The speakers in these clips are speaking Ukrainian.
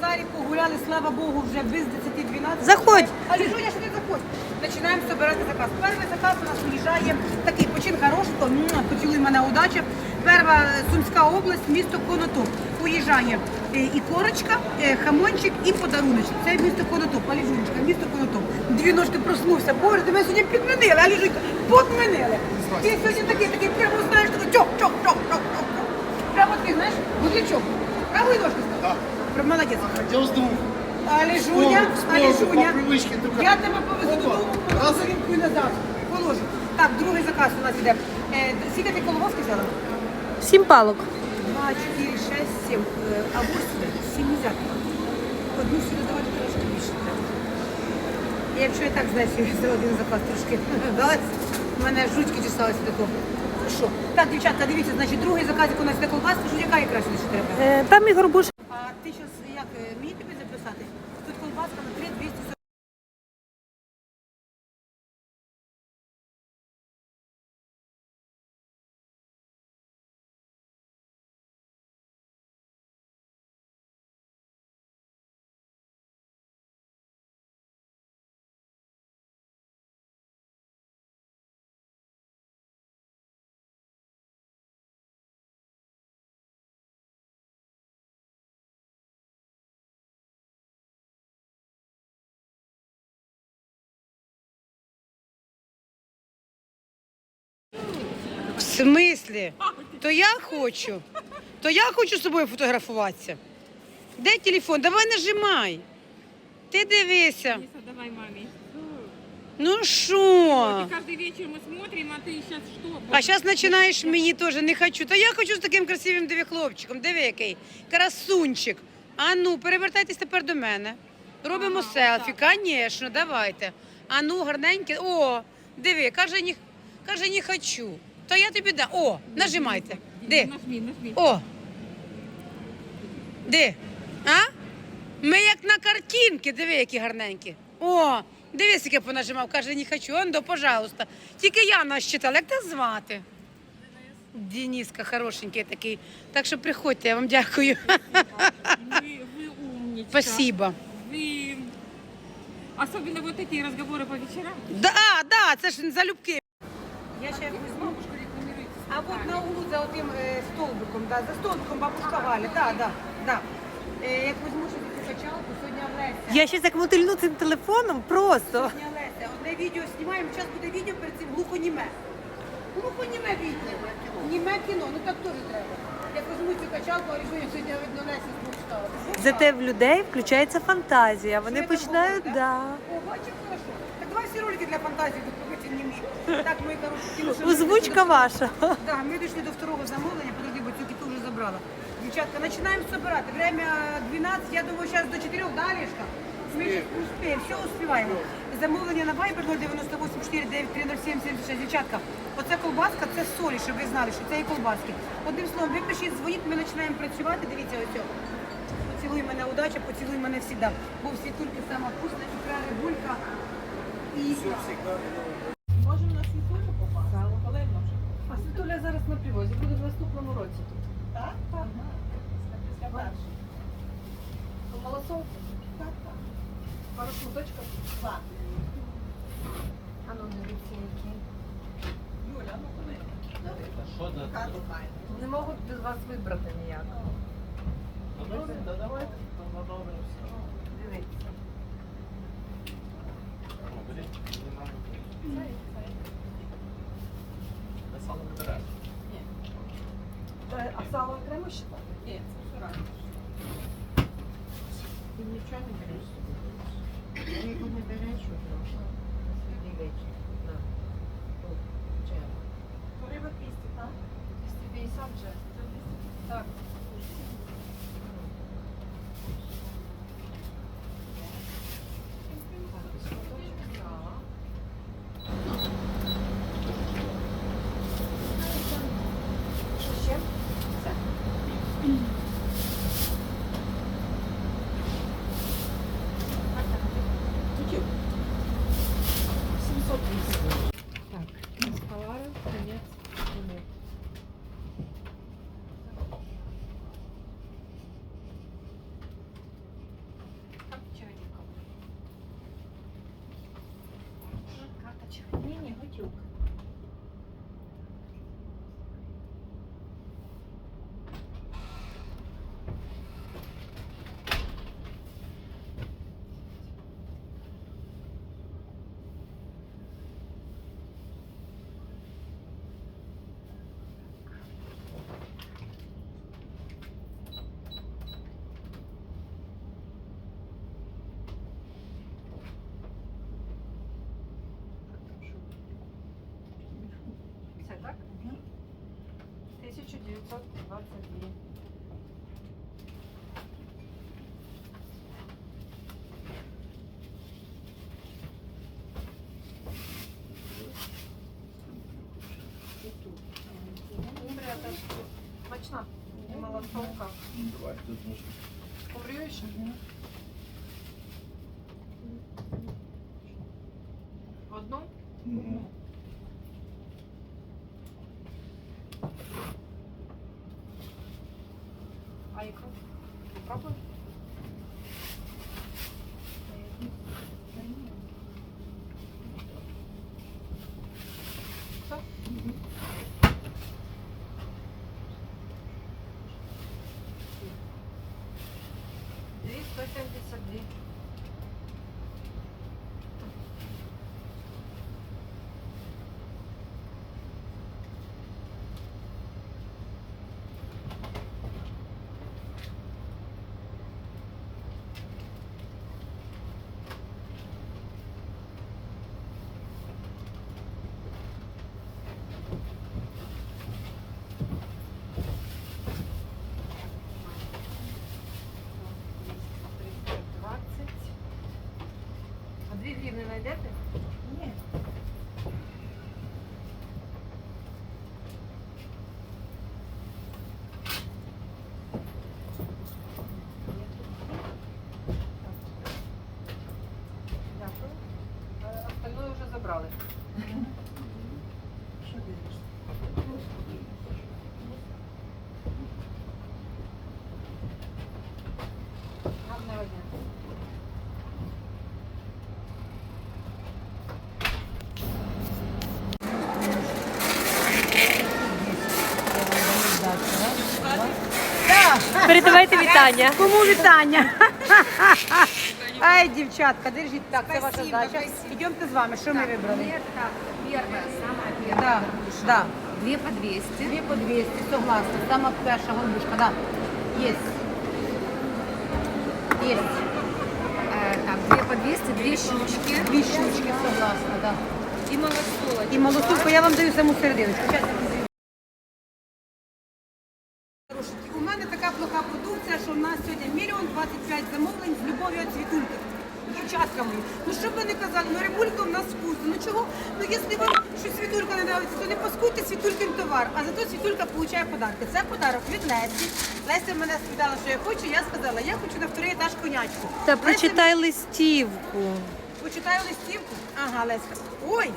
базарі погуляли, слава Богу, вже без 10-12. Заходь. Але Жуля, що не заходь. Починаємо збирати заказ. Перший заказ у нас виїжджає такий почин хороший, то поцілуй мене удача. Перша Сумська область, місто Конотоп. Уїжджає е, і корочка, е, хамончик і подаруночок. Це місто Конотоп, Аліжунечка, місто Конотоп. Дві ножки проснувся. Боже, тебе сьогодні підмінили, Аліжунька, підмінили. Ти сьогодні такий, такий, прямо знаєш, такий чок, чок, чок, чок, чок. Прямо такий, знаєш, гудлячок. Правою ножкою став? Молодець. Аліжуня, Сполу, сполу, Аліжуня. по привичці тільки. Я тебе повезу додому, Раз. положу ринку і назад. Положу. Так, другий заказ у нас іде. Е, Скільки ти коловоски взяла? Сім палок. Два, чотири, шесть, сім. Е, А ось сюди, сім не взяти. Одну сюди давати трошки більше треба. Я якщо я так знаю, що за один заказ трошки далась, у мене жучки чесалися такого. Ну що? Так, дівчатка, дивіться, значить, другий заказ, як у нас іде колбаска, що яка якраз що треба? Е, Там і горбуш. А ти зараз як мій мені тобі записати? Тут колбаска на 3 В смислі? То я хочу. То я хочу з собою фотографуватися. Де телефон? Давай нажимай. Ти дивися. Алиса, давай маме. Ну що? И каждый вечер мы смотрим, а ты сейчас что? А зараз починаєш мені теж не хочу. Та я хочу з таким красивим диви хлопчиком. Диви який. Красунчик. А ну, перевертайтесь тепер до мене. Робимо Ага, селфі, звісно, давайте. А ну, гарненьке. О, диви, каже, не, каже, не хочу. То я тобі дам. О, нажимайте. Де? Нажми, нажми. О! Де? А? Ми як на картинки, диви, які гарненькі. О, дивись, яке понажимав, каже, не хочу. Ондо, пожалуйста. Тільки я нас читала. Як тебе звати? Дениска хорошенький такий. Так що приходьте, я вам дякую. Вы, вы умничка. Спасибо. Вы... Особенно вот эти разговоры по вечерам. Да, да, це ж залюбки. Я ще візьму. а от на углу за отим е, столбиком, да, за столбиком бабушка Галя, да, да, да. Е, як візьму ще цю качалку, сьогодні Олеся. Я щось як мотильну цим телефоном просто. Сьогодні Олеся. Одне відео знімаємо, зараз буде відео перед цим глухоніме. Глухоніме відео. Німе кіно, ну так теж треба. Як візьму цю качалку, а рішую сьогодні видно Олеся з двох стала. Зате в людей включається фантазія. Вони починають, да. О, бачиш, хорошо. Так давай всі ролики для фантазії тут. Так, ми Озвучка дійшли до- ваша. Да, ми дійшли до второго замовлення, подожди, бо цю кіту вже забрала. Дівчатка, починаємо збирати. Время 12, я думаю, зараз до 4, да, Олежка? Ми ще успіємо, все успіваємо. Замовлення на Viber 098 493 0776. Дівчатка, оце колбаска, це солі, щоб ви знали, що це і колбаски. Одним словом, ви пишіть, дзвоніть, ми починаємо працювати. Дивіться ось. цього. Поцілуй мене удача, поцілуй мене завжди. Бо всі тільки сама вкусна, ікра, рибулька і... Можемо на світулю попасти? А світуля зараз на привозі, буде в наступному році тут. Так? Так. Після першого. То малосолки? Так, так. Пару шматочків? Два. А ну дивіться, які. Юля, ну куди? Не можуть без вас вибрати ніяк. Дивіться. Е, А сало окремо ще так? Ні, це все разом. Ти нічого не береш? Рибу не береш? Сьогодні вечір. На. Тут. Чего? Риба 200, так? 250 вже. Так. Що ще? Все. Так, товары, конец, конец. Чайником. Карта Не-не, готовка. Все так? 1922. Ребята, смачна. І малосолка. Давай, тут можна. Курюєш? Одну? Передавайте вітання. Кому вітання? Ай, дівчатка, держіть так, це ваша здача. Йдемте з вами, що ми вибрали? Да, первая горбуша. да. Две по 200. Дві по 200, согласна. Сама перша голубушка, да. Єсть. Єсть. Э, так, две по 200, две щучки. Дві штучки, согласна, да. И малосолочка. І малосулку я вам даю саму серединочку. Щас я вам даю. Хорошенькі, У мене така плоха що в нас сьогодні мільйон 25 замовлень з любов'ю від світульки. Дівчатка мої, ну що б ви не казали, ну рибулька в нас вкусна. Ну чого? Ну якщо вам щось світулька не подобається, то не паскуйте світулькин товар. А зато світулька получає подарки. Це подарок від Лесі. Леся мене спитала, що я хочу. Я сказала, я хочу на вторий етаж конячку. Та Леся прочитай листівку. Почитаю листівку. Ага, Леська. Ой,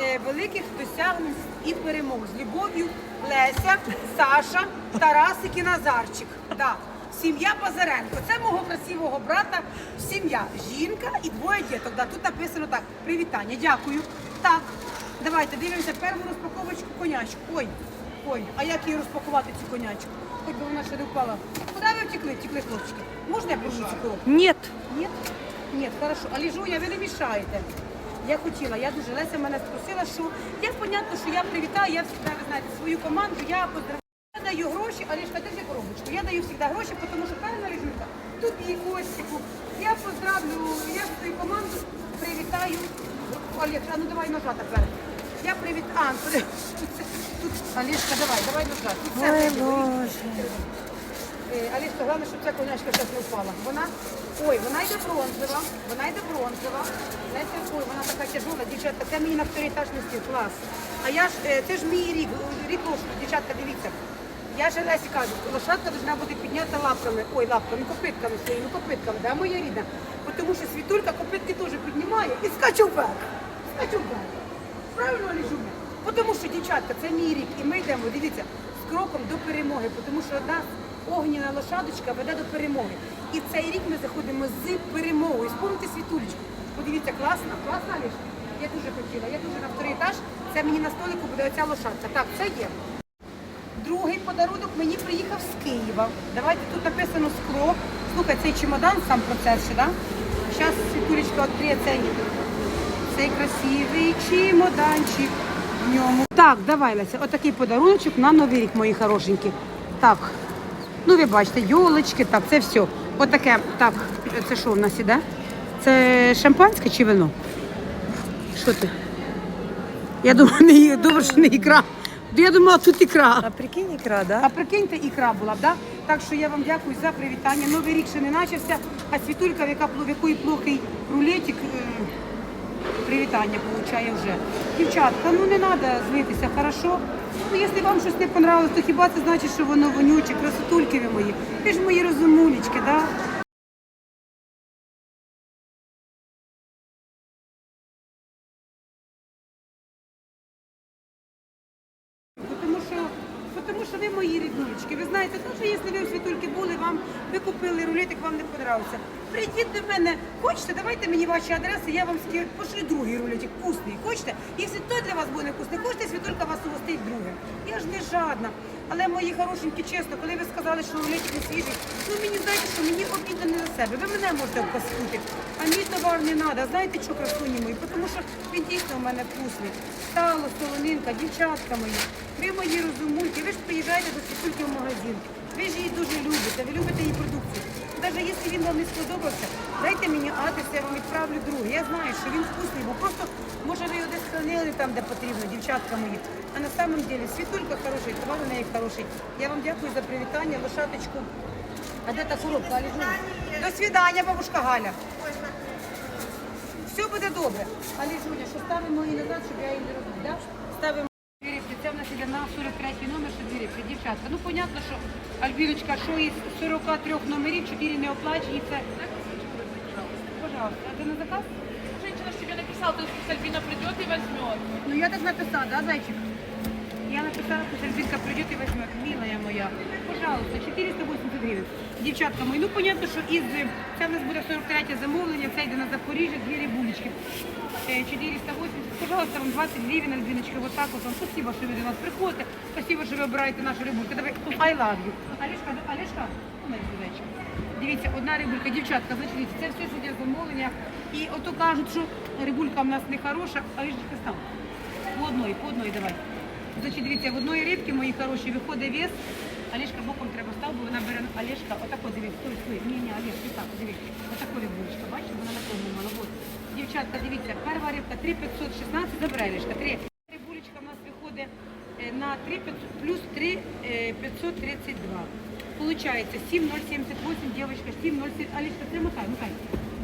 е, великих досягнень і перемог з любов'ю Леся, Саша, Тарасик і Назарчик. Да. Сім'я Базаренко. Це мого красивого брата. Сім'я. Жінка і двоє діток. Да, тут написано так. Привітання. Дякую. Так. Давайте дивимося першу розпаковочку конячку. Ой, ой, а як її розпакувати цю конячку? Хоч би вона ще не впала. Куди ви втекли, втекли хлопчики? Можна я порву цю коробку? Ні. Ні? Ні, хорошо. А Ліжуня, ви не мішаєте. Я хотіла, я дуже Леся мене спросила, що я понятно, що я привітаю, я завжди, ви знаєте, свою команду, я поздравляю. Гроші, Алішка, держи коробочку. Я даю завжди гроші, тому що певна Ліжунька, тут і Костіку. Я поздравлю, я свою команду привітаю. Олег, ну давай назад тепер. Я привітаю. А, тут, тут, Олежка, давай, давай назад. Тут все Ой. Боже. Е, Аліска, головне, щоб ця конячка зараз не впала. Вона, ой, вона йде бронзова, вона йде бронзова. Знаєте, ой, вона така тяжола, дівчатка, це мені на вторий етаж не стіл, клас. А я ж, е, це ж мій рік, рік лошади, дівчатка, дивіться. Я ж Лесі кажу, лошадка повинна бути піднята лапками, ой, лапками, копитками своїми, копитками, да, моя рідна. Тому що світулька копитки теж піднімає і скачу вверх. Скачу вверх. Правильно, Ліжуня? Бо Тому що, дівчатка, це мій рік, і ми йдемо, дивіться, з кроком до перемоги, тому що одна огняна лошадочка веде до перемоги. І цей рік ми заходимо з перемогою. Спомните світулечку. Подивіться, класно, класна ліжка. Я дуже хотіла. Я дуже на вторий етаж. Це мені на столику буде оця лошадка. Так, це є. Другий подарунок мені приїхав з Києва. Давайте тут написано скло. Слухай, цей чемодан сам процес да? Зараз світулечка відкриє цей, цей красивий чемоданчик в ньому. Так, давай, Леся, отакий подаруночок на Новий рік, мої хорошенькі. Так, ну ви бачите, йолочки, так, це все. Отаке, так, це що в нас іде? Це шампанське чи вино? Що ти? Я думаю, не, добре, що не ікра. Я думала, тут ікра. А прикинь, икра, А прикиньте, ікра була б, да? Так що я вам дякую за привітання. Новий рік ще не почався, а світулька, в яка в якої плохий рулетик, е, привітання получає вже. Дівчатка, ну не треба злитися, хорошо? Ну, якщо вам щось не понравилось, то хіба це значить, що воно вонюче, красотульки ви мої. Ви ж мої розумулечки, да? Мої. Ви знаєте, що якщо ви в світульки були, вам ви купили рулетик, вам не подобався. Прийдіть до мене, хочете, давайте мені ваші адреси, я вам скажу, пошлю другий рулетик, вкусний. Хочете? Якщо той для вас буде вкусний, хочете, світулька вас угостить друге. Я ж не жадна. Але мої хорошенькі, чесно, коли ви сказали, що рулетик не свіжий, ну мені знаєте, що мені обідно не за себе. Ви мене можете обпаскути, а мій товар не треба. Знаєте, що красуні мої? Тому що він дійсно в мене вкусний. Стало, солонинка, дівчатка мої. Ви мої розумульки, ви ж приїжджаєте до світульки в магазин. Ви ж її дуже любите, ви любите її продукцію. Навіть якщо він вам не сподобався, дайте мені адрес, я вам відправлю другий. Я знаю, що він вкусний, бо просто може ви його десь хранили там, де потрібно, дівчатка мої. А на самом деле світулька хороший, товар у неї хороший. Я вам дякую за привітання, лошаточку. А де та коробка? До свидання, бабушка Галя. Все буде добре. Аліжуня, що ставимо її назад, щоб я її не да? Ставимо. Це в нас іде на 43 номер, що директор, дівчатка. Ну, понятно, що Альбіночка, що із 43 номерів, 4 не оплачені, це... Пожалуйста, а це на заказ? Написала, то есть Альбина придет и возьмет. Ну, я так написала, да, зайчик? Я написала, что Альбинка придет и возьмет. Милая моя, пожалуйста, 480 гривень. Дівчатка мої, ну понятно, що із це в нас буде 43 замовлення, це йде на Запоріжжя, дві рибулечки. Е, 480, пожалуйста, вам 20 гривень, Альбіночка, вот так вот вам. Спасибо, що ви до нас приходите. Спасибо, що ви обираєте нашу рибульку. Давай, I love you. Олешка, Олешка, ну, на зайчик. Дивіться, одна рибулька, дівчатка, значить, це все сидять замовлення. І ото кажуть, що рибулька в нас не хороша, а ж став. По одної, по одної давай. Значить, дивіться, в одної рибки, мої хороші, виходить вес. Олешка боком треба став, бо вона бере Олешка, отако дивись, стой, стой. Ні, ні, Олешка, так, дивись. Отако рибулечка, бачите, вона на тому мала. Вот. Дівчатка, дивіться, перша рибка 3516, забирай Олешка, три. Рибулечка в нас виходить е, на 3 плюс 3 е, 532. Получається 7078, дівчатка, 70, Олешка, це мотай, мотай.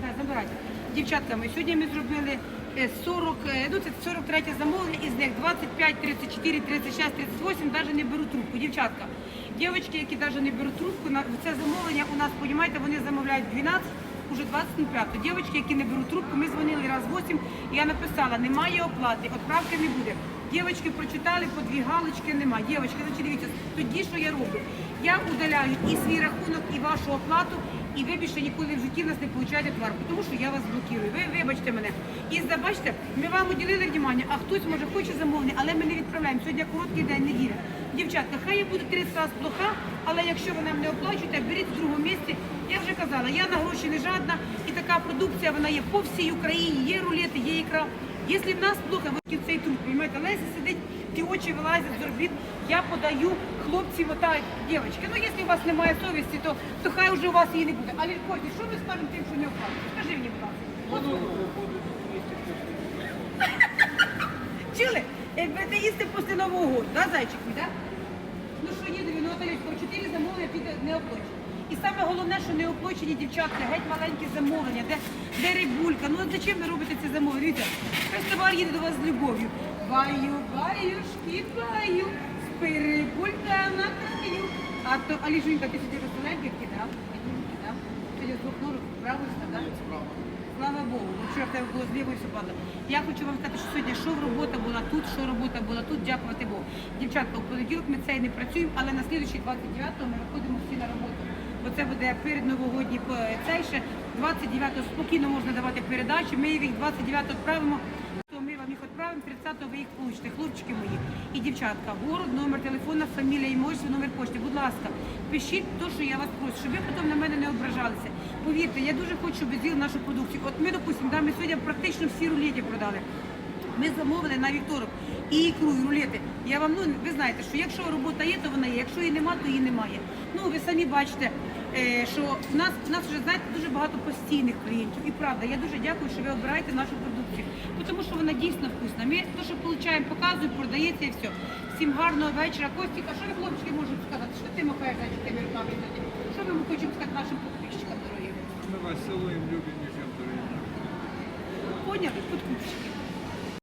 Да, забирайте. Дівчатка, ми сьогодні ми зробили е, 40, е, ну це 43 замовлення, із них 25, 34, 36, 38 навіть не беруть трубку. Дівчатка, дівчатки, які навіть не беруть трубку, це замовлення у нас, розумієте, вони замовляють 12, уже 25. Дівчатки, які не беруть трубку, ми дзвонили раз 8, і я написала, немає оплати, відправки не буде. Дівчатки прочитали, по дві галочки нема. Дівчатки, значить, дивіться, тоді що я роблю? Я удаляю і свій рахунок, і вашу оплату, і ви більше ніколи в житті в нас не получаєте товар, тому що я вас блокую. Ви вибачте мене. І забачте, ми вам уділили внимання, а хтось може хоче замовлення, але ми не відправляємо. Сьогодні короткий день неділя. Дівчатка, хай я буду 30 разів плоха, але якщо ви нам не оплачуєте, беріть в другому місці. Я вже казала, я на гроші не жадна, і така продукція вона є по всій Україні. Є рулети, є ікра. Якщо в нас плохо, ви цей труп, розумієте, Леся сидить, ті очі вилазять з орбіт, я подаю, хлопці мотають, дівчатки, ну якщо у вас немає совісті, то, то хай уже у вас її не буде. Але Коті, що ми скажемо тим, що не оплачують? Скажи мені, будь ласка. Чули? Як будете їсти після Нового року, да, зайчик мій, да? Ну що їде він, Наталічка, чотири замовлення піде не оплачені. І саме головне, що не оплачені дівчатка, геть маленькі замовлення, де, де рибулька. Ну от зачем ви робите ці замовлення? Дивіться, весь товар їде до вас з любов'ю. Баю, баюшки, баю, рибулька на краю. А то, Аліжунька, ти сьогодні розселенький кидав? Кидав? Сьогодні з двох норок правою став. Слава Богу, ну вчора в тебе було зліво і все падало. Я хочу вам сказати, що сьогодні що робота була тут, що робота була тут, дякувати Богу. Дівчатка, у понеділок ми цей не працюємо, але на слідуючий 29-го ми виходимо всі на роботу. Бо це буде перед новогодній п- цей ще 29-го спокійно можна давати передачі. Ми їх 29-го відправимо. То ми вам їх відправимо, 30-го ви їх получите, хлопчики мої і дівчатка. Город, номер телефона, фамілія, імущество, номер почти. Будь ласка, пишіть те, що я вас прошу, щоб ви потім на мене не ображалися. Повірте, я дуже хочу, щоб ви нашу продукцію. От ми, допустимо, да, ми сьогодні практично всі рулеті продали. Ми замовили на вівторок і ікру, і рулети. Я вам, ну ви знаєте, що якщо робота є, то вона є. Якщо її нема, то її немає. Ну ви самі бачите, е, що в нас в нас вже знаєте дуже багато постійних клієнтів. І правда, я дуже дякую, що ви обираєте нашу продукцію, тому що вона дійсно вкусна. Ми те, що отримуємо, показуємо, продається і все. Всім гарного вечора. Костік, а що ви хлопчики можете сказати? Що ти махаєш за тими руками? Що ми хочемо сказати нашим підписчикам, дорогі? Мы вас целуем, любим и всем дорогим. Поняли? Подкупщики.